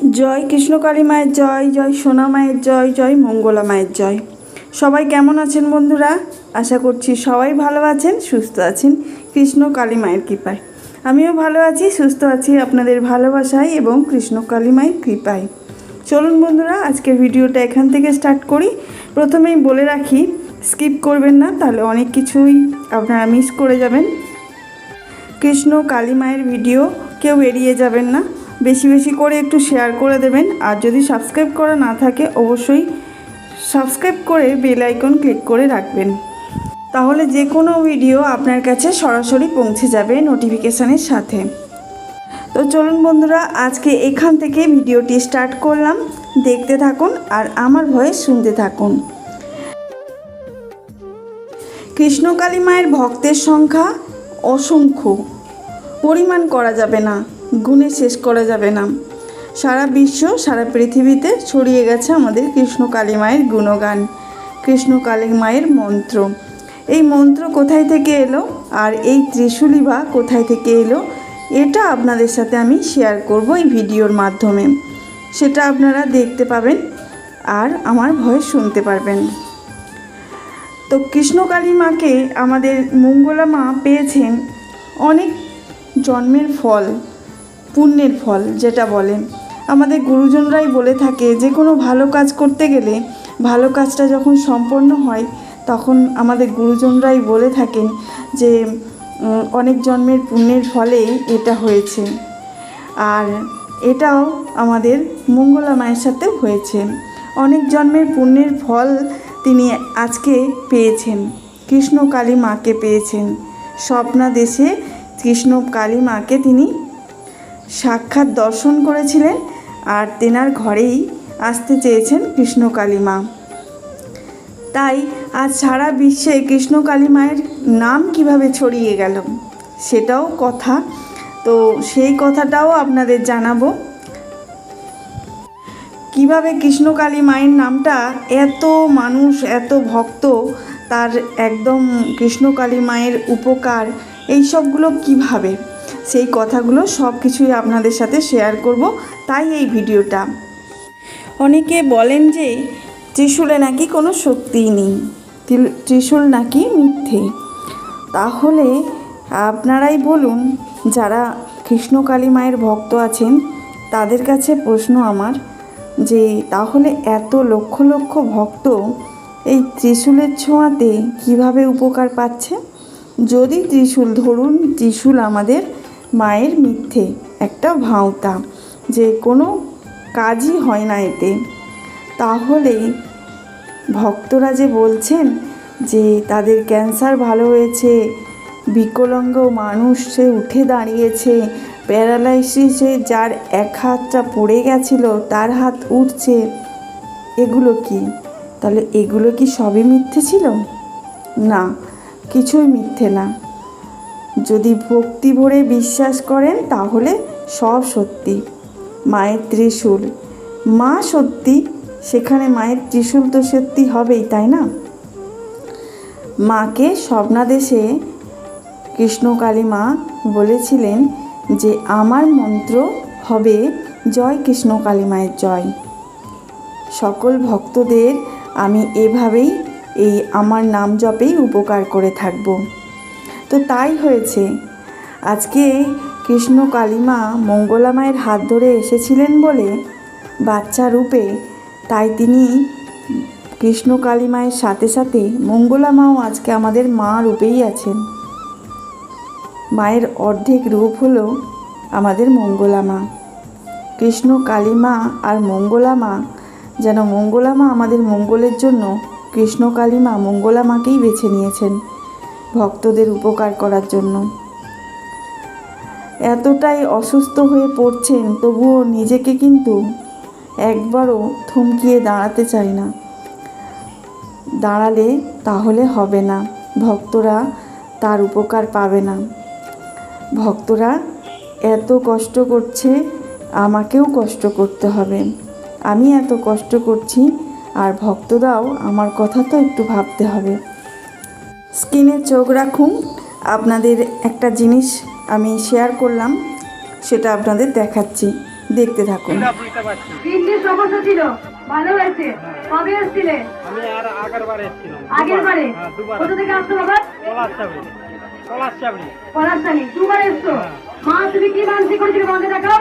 জয় কৃষ্ণকালী মায়ের জয় জয় সোনা মায়ের জয় জয় মঙ্গলা মায়ের জয়। সবাই কেমন আছেন বন্ধুরা? আশা করছি সবাই ভালো আছেন, সুস্থ আছেন। কৃষ্ণ কালী মায়ের কৃপায়। আমিও ভালো আছি, সুস্থ আছি আপনাদের ভালোবাসায় এবং কৃষ্ণ কালী মায়ের কৃপায়। চলুন বন্ধুরা, আজকের ভিডিওটা এখান থেকে স্টার্ট করি। প্রথমেই বলে রাখি, স্কিপ করবেন না, তাহলে অনেক কিছুই আপনারা মিস করে যাবেন। কৃষ্ণ কালী মায়ের ভিডিও কেউ এড়িয়ে যাবেন না। বেশি বেশি করে একটু শেয়ার করে দেবেন। আর যদি সাবস্ক্রাইব করা না থাকে, অবশ্যই সাবস্ক্রাইব করে বেল আইকন ক্লিক করে রাখবেন। তাহলে যে কোনো ভিডিও আপনার কাছে সরাসরি পৌঁছে যাবে নোটিফিকেশানের সাথে। তো চলুন বন্ধুরা, আজকে এখান থেকে ভিডিওটি স্টার্ট করলাম। দেখতে থাকুন আর আমার ভয়েস শুনতে থাকুন। কৃষ্ণকালী মায়ের ভক্তের সংখ্যা অসংখ্য। পরিমাণ করা যাবে না। গুণে শেষ করা যাবে না। সারা বিশ্ব, সারা পৃথিবীতে ছড়িয়ে গেছে আমাদের কৃষ্ণ কালী মায়ের গুণগান, কৃষ্ণ কালী মায়ের মন্ত্র। এই মন্ত্র কোথায় থেকে এলো আর এই ত্রিশূলী বা কোথায় থেকে এলো, এটা আপনাদের সাথে আমি শেয়ার করব এই ভিডিওর মাধ্যমে। সেটা আপনারা দেখতে পাবেন আর আমার ভয়েস শুনতে পারবেন। তো কৃষ্ণকালী মাকে আমাদের মঙ্গলা মা পেয়েছেন অনেক জন্মের ফল। পুণ্যের ফল, যেটা বলে। আমাদের গুরুজনরাই বলে থাকে যে, কোনো ভালো কাজ করতে গেলে ভালো কাজটা যখন সম্পন্ন হয়, তখন আমাদের গুরুজনরাই বলে থাকেন যে অনেক জন্মের পুণ্যের ফলে এটা হয়েছে। আর এটাও আমাদের মঙ্গলা মায়ের সাথে হয়েছে। অনেক জন্মের পুণ্যের ফল তিনি আজকে পেয়েছেন। কৃষ্ণ কালী মাকে পেয়েছেন। স্বপ্নাদেশে কৃষ্ণ কালী মাকে তিনি সাক্ষাৎ দর্শন করেছিলেন আর তেনার ঘরেই আসতে চেয়েছেন কৃষ্ণ কালী মা তাই আজ সারা বিশ্বে কৃষ্ণ কালী মায়ের নাম কীভাবে ছড়িয়ে গেল, সেটাও কথা। তো সেই কথাটাও আপনাদের জানাব। কীভাবে কৃষ্ণকালী মায়ের নামটা এত মানুষ, এত ভক্ত, তার একদম কৃষ্ণকালী মায়ের উপকার এই সবগুলো কীভাবে? সেই কথাগুলো সব কিছুই আপনাদের সাথে শেয়ার করব তাই এই ভিডিওটা। অনেকে বলেন যে ত্রিশূলে নাকি কোনো শক্তিই নেই ত্রি- ত্রিশূল নাকি মিথ্যে। তাহলে আপনারাই বলুন, যারা কৃষ্ণকালী মায়ের ভক্ত আছেন, তাদের কাছে প্রশ্ন আমার যে তাহলে এত লক্ষ লক্ষ ভক্ত এই ত্রিশূলের ছোঁয়াতে কীভাবে উপকার পাচ্ছে? যদি ত্রিশূল ধরুন, ত্রিশূল আমাদের মায়ের মিথ্যে একটা ভাঁওতা। যে কোনো কাজই হয় না এতে। তাহলে ভক্তরা যে বলছেন যে তাদের ক্যান্সার ভালো হয়েছে, বিকলাঙ্গ মানুষ সে উঠে দাঁড়িয়েছে, প্যারালাইসিসে যার এক হাতটা পড়ে গেছিল, তার হাত উঠছে, এগুলো কি? তাহলে এগুলো কি সবই মিথ্যে ছিল? না, কিছুই মিথ্যে না। যদি ভক্তি ভরে বিশ্বাস করেন, তাহলে সব সত্যি। মায়ের ত্রিশূল। মা সত্যি, সেখানে মায়ের ত্রিশূল তো সত্যি হবেই, তাই না? মাকে স্বপ্নাদেশে কৃষ্ণকালী মা বলেছিলেন যে, আমার মন্ত্র হবে জয় কৃষ্ণকালী মায়ের জয়। সকল ভক্তদের আমি এভাবেই এই আমার নাম জপেই উপকার করে থাকব। তো তাই হয়েছে। আজকে কৃষ্ণ কালীমা মঙ্গলা মায়ের হাত ধরে এসেছিলেন বলে বাচ্চা রূপে, তাই তিনি কৃষ্ণ কালী মায়ের সাথে সাথে মঙ্গলা মাও আজকে আমাদের মা রূপেই আছেন। মায়ের অর্ধেক রূপ হলো আমাদের মঙ্গলা মা। কৃষ্ণ কালী মা আর মঙ্গলা মা, যেন মঙ্গলা মা আমাদের মঙ্গলের জন্য কৃষ্ণ কালী মা মঙ্গলা মাকেই বেছে নিয়েছেন। ভক্তদের উপকার করার জন্য। এতটাই অসুস্থ হয়ে পড়ছেন, তবুও নিজেকে কিন্তু একবারও থমকিয়ে দাঁড়াতে চাই না। দাঁড়ালে তাহলে হবে না, ভক্তরা তার উপকার পাবে না। ভক্তরা, এত কষ্ট করছে, আমাকেও কষ্ট করতে হবে। আমি এত কষ্ট করছি, আর ভক্তরাও আমার কথা তো একটু ভাবতে হবে। স্ক্রিনে চোখ রাখুন। আপনাদের একটা জিনিস আমি শেয়ার করলাম সেটা আপনাদের দেখাচ্ছি। দেখতে থাকুন। এটা বুঝতে পারছি তিনটে সমস্যা ছিল ভালো হয়েছে কবে এসছিলে? আমি আর আগের বার এসেছিলাম। আগের বারে? হ্যাঁ কোথা থেকে আসছো বাবা? পলাশ চাবড়ি পলাশ দুবার এসছো? হ্যাঁ। মা তুমি কি মানসি করেছিল মাকে দেখাও?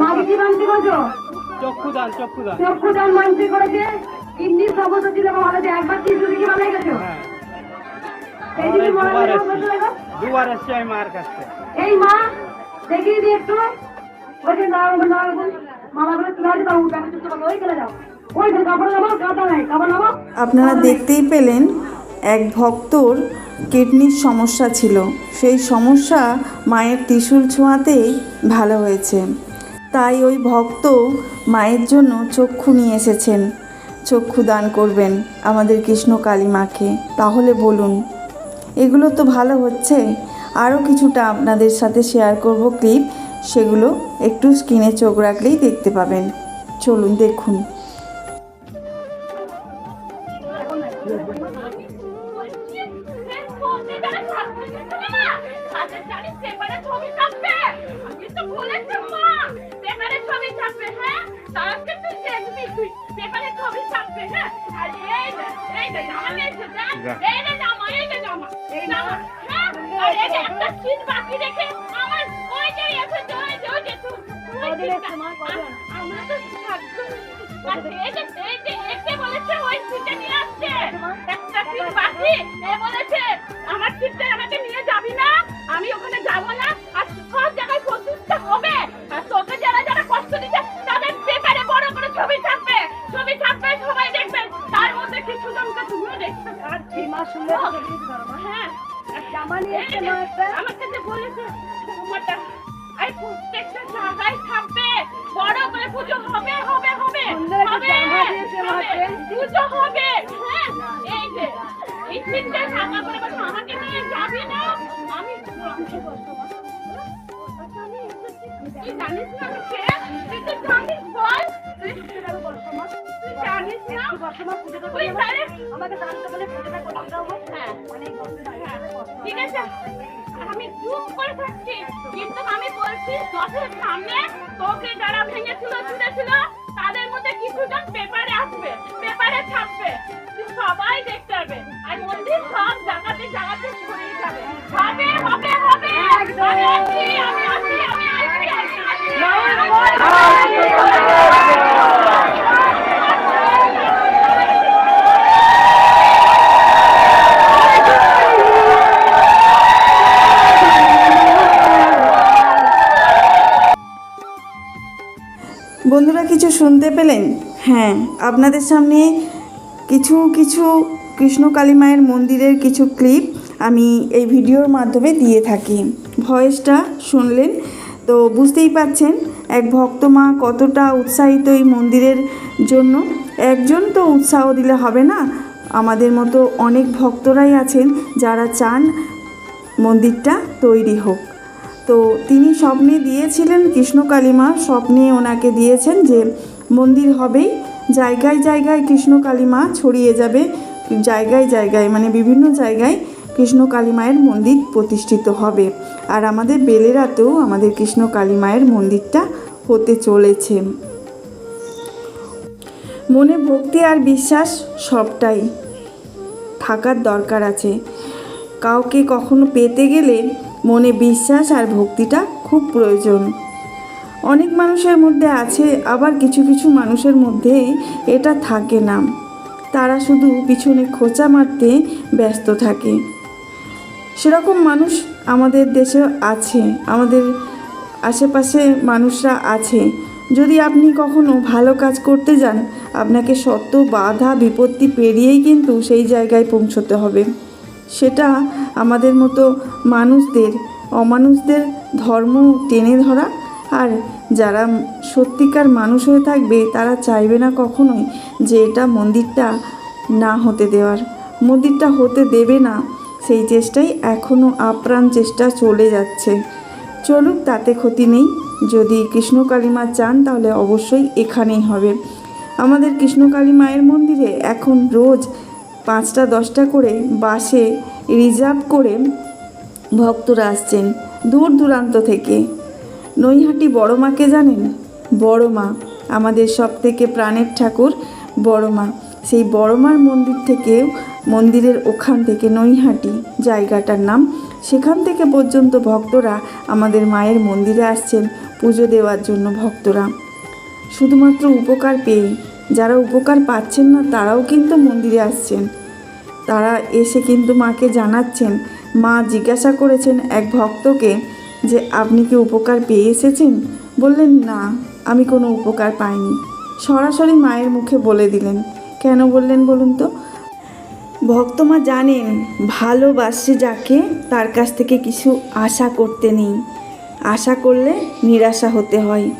মা কি মানসি করছ? চক্ষু দান চক্ষু দান চক্ষু দান মানসি করেছে? কিডনির সমস্যা ছিল ভালো একবার তিনশো থেকে ভালো গেছো। এই আমার যদি এই দুবার এসেছি দেখো। দুবার এসেছি আমি মার কাছে এই মা দেখিয়ে দিই একটু। ওই যে না না মামা বলে তুমি হয়তো বাবু ব্যাগে চুপতে পারো ওই চলে যাও। ওই যে কাপড় নামো কাপড় নাই কাপড় নামো আপনারা দেখতেই পেলেন এক ভক্তর কিডনির সমস্যা ছিল। সেই সমস্যা মায়ের ত্রিশূল ছোঁয়াতেই ভালো হয়েছে। তাই ওই ভক্ত মায়ের জন্য চক্ষু নিয়ে এসেছেন। চক্ষু দান করবেন আমাদের কৃষ্ণ কালী মাকে। তাহলে বলুন, এগুলো তো ভালো হচ্ছে। আরও কিছুটা আপনাদের সাথে শেয়ার করব ক্লিপ সেগুলো একটু স্ক্রিনে চোখ রাখলেই দেখতে পাবেন। চলুন দেখুন। বলেছে আমার সিটটা আমাকে নিয়ে যাবি না? আমি ওখানে যাব না। আর সব ঠিক আছে। আমি চুপ করে থাকছি। কিন্তু আমি বলছি দশের সামনে তোকে যারা ভেঙেছিল ছুটেছিল তাদের মধ্যে কিছুজন পেপারে আসবে। তুই সবাই দেখতে পারবে। আর মন্দির সব ছড়িয়ে যাবে। হবে হবে হবে। আমি আমি বন্ধুরা, কিছু শুনতে পেলেন? হ্যাঁ আপনাদের সামনে কিছু কিছু কৃষ্ণ কালী মায়ের মন্দিরের কিছু ক্লিপ আমি এই ভিডিওর মাধ্যমে দিয়ে থাকি। ভয়েসটা শুনলেন, তো বুঝতেই পাচ্ছেন এক ভক্ত মা কতটা উৎসাহিত এই মন্দিরের জন্য। একজন তো উৎসাহ দিলে হবে না। আমাদের মতো অনেক ভক্তরাই আছেন যারা চান মন্দিরটা তৈরি হোক। তো তিনি স্বপ্নে দিয়েছিলেন কৃষ্ণ কালিমা স্বপ্নে ওনাকে দিয়েছেন যে মন্দির হবেই। জায়গায় জায়গায় কৃষ্ণ কালিমা ছড়িয়ে যাবে, জায়গায় জায়গায় মানে বিভিন্ন জায়গায় কৃষ্ণ কালী মায়ের মন্দির প্রতিষ্ঠিত হবে। আর আমাদের বেলেরাতেও আমাদের কৃষ্ণ কালী মায়ের মন্দিরটা হতে চলেছে। মনে ভক্তি আর বিশ্বাস সবটাই থাকার দরকার আছে। কাউকে কখনো পেতে গেলে মনে বিশ্বাস আর ভক্তিটা খুব প্রয়োজন। অনেক মানুষের মধ্যে আছে, আবার কিছু কিছু মানুষের মধ্যে এটা থাকে না। তারা শুধু পিছনে খোঁচা মারতে ব্যস্ত থাকে। সেরকম মানুষ আমাদের দেশে আছে, আমাদের আশেপাশে মানুষরা আছে। যদি আপনি কখনো ভালো কাজ করতে যান, আপনাকে সত্য বাধা, বিপত্তি পেরিয়েই কিন্তু সেই জায়গায় পৌঁছতে হবে। সেটা আমাদের মতো মানুষদের, অমানুষদের ধর্ম টেনে ধরা আর যারা সত্যিকার মানুষ হয়ে থাকবে, তারা চাইবে না কখনোই যে এটা মন্দিরটা না হতে দেওয়ার। মন্দিরটা হতে দেবে না। সেই চেষ্টাই এখনও আপ্রাণ চেষ্টা চলে যাচ্ছে। চলুক, তাতে ক্ষতি নেই। যদি কৃষ্ণ কালীমা চান, তাহলে অবশ্যই এখানেই হবে। আমাদের কৃষ্ণ কালী মায়ের মন্দিরে এখন রোজ পাঁচটা, দশটা করে বাসে রিজার্ভ করে ভক্তরা আসছেন দূর দূরান্ত থেকে। নৈহাটি বড় মাকে জানেন? বড় মা, আমাদের সব থেকে প্রাণের ঠাকুর বড় মা। সেই বড় মার মন্দির থেকে মন্দিরের ওখান থেকে নৈহাটি জায়গাটার নাম, সেখান থেকে পর্যন্ত ভক্তরা আমাদের মায়ের মন্দিরে আসছেন পুজো দেওয়ার জন্য ভক্তরা। শুধুমাত্র উপকার পেয়ে যারা উপকার পাচ্ছেন না, তারাও কিন্তু মন্দিরে আসছেন। তারা এসে কিন্তু মাকে জানাচ্ছেন, মা জিজ্ঞাসা করেছেন এক ভক্তকে যে আপনি কি উপকার পেয়ে এসেছেন? বললেন, না, আমি কোনো উপকার পাইনি। সরাসরি মায়ের মুখে বলে দিলেন। কেন বললেন বলুন তো? ভক্তমা জানেন, ভালোবাসে যাকে, তার কাছ থেকে কিছু আশা করতে নেই। আশা করলে নিরাশা হতে হয়।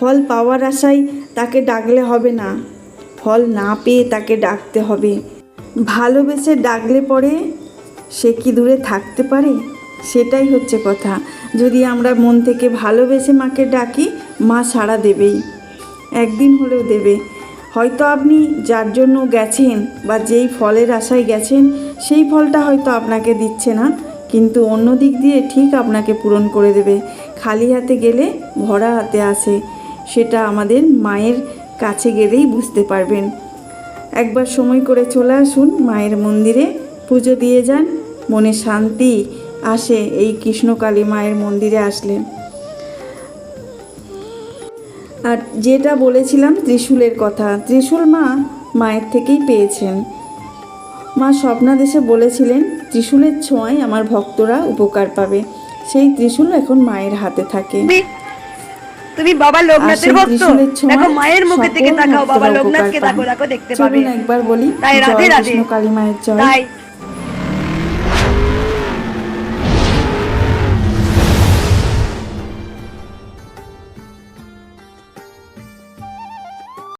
ফল পাওয়ার আশায় তাকে ডাকলে হবে না। ফল না পেয়ে তাকে ডাকতে হবে। ভালোবেসে ডাকলে পরে সে কি দূরে থাকতে পারে? সেটাই হচ্ছে কথা। যদি আমরা মন থেকে ভালোবেসে মাকে ডাকি, মা সাড়া দেবেই। একদিন হলেও দেবে। হয়তো আপনি যার জন্য গেছেন বা যেই ফলের আশায় গেছেন, সেই ফলটা হয়তো আপনাকে দিচ্ছে না, কিন্তু অন্য দিক দিয়ে ঠিক আপনাকে পূরণ করে দেবে। খালি হাতে গেলে ভরা হাতে আসে। সেটা আমাদের মায়ের কাছে গেলেই বুঝতে পারবেন। একবার সময় করে চলে আসুন মায়ের মন্দিরে, পুজো দিয়ে যান, মনে শান্তি আসে এই কৃষ্ণকালী মায়ের মন্দিরে আসলে। আর যেটা বলেছিলাম ত্রিশূলের কথা ত্রিশূল মা মায়ের থেকেই পেয়েছেন। মা স্বপ্নাদেশে বলেছিলেন ত্রিশূলের ছোঁয়ায় আমার ভক্তরা উপকার পাবে। সেই ত্রিশূল এখন মায়ের হাতে থাকে। তুমি বাবা লোকনাথের ভক্ত? দেখো মায়ের মুখে থেকে তাকাও বাবা লোকনাথকে দেখো দেখো দেখতে পাবে। একবার বলি তাই রাধে রাধে। কালী মায়ের জয়।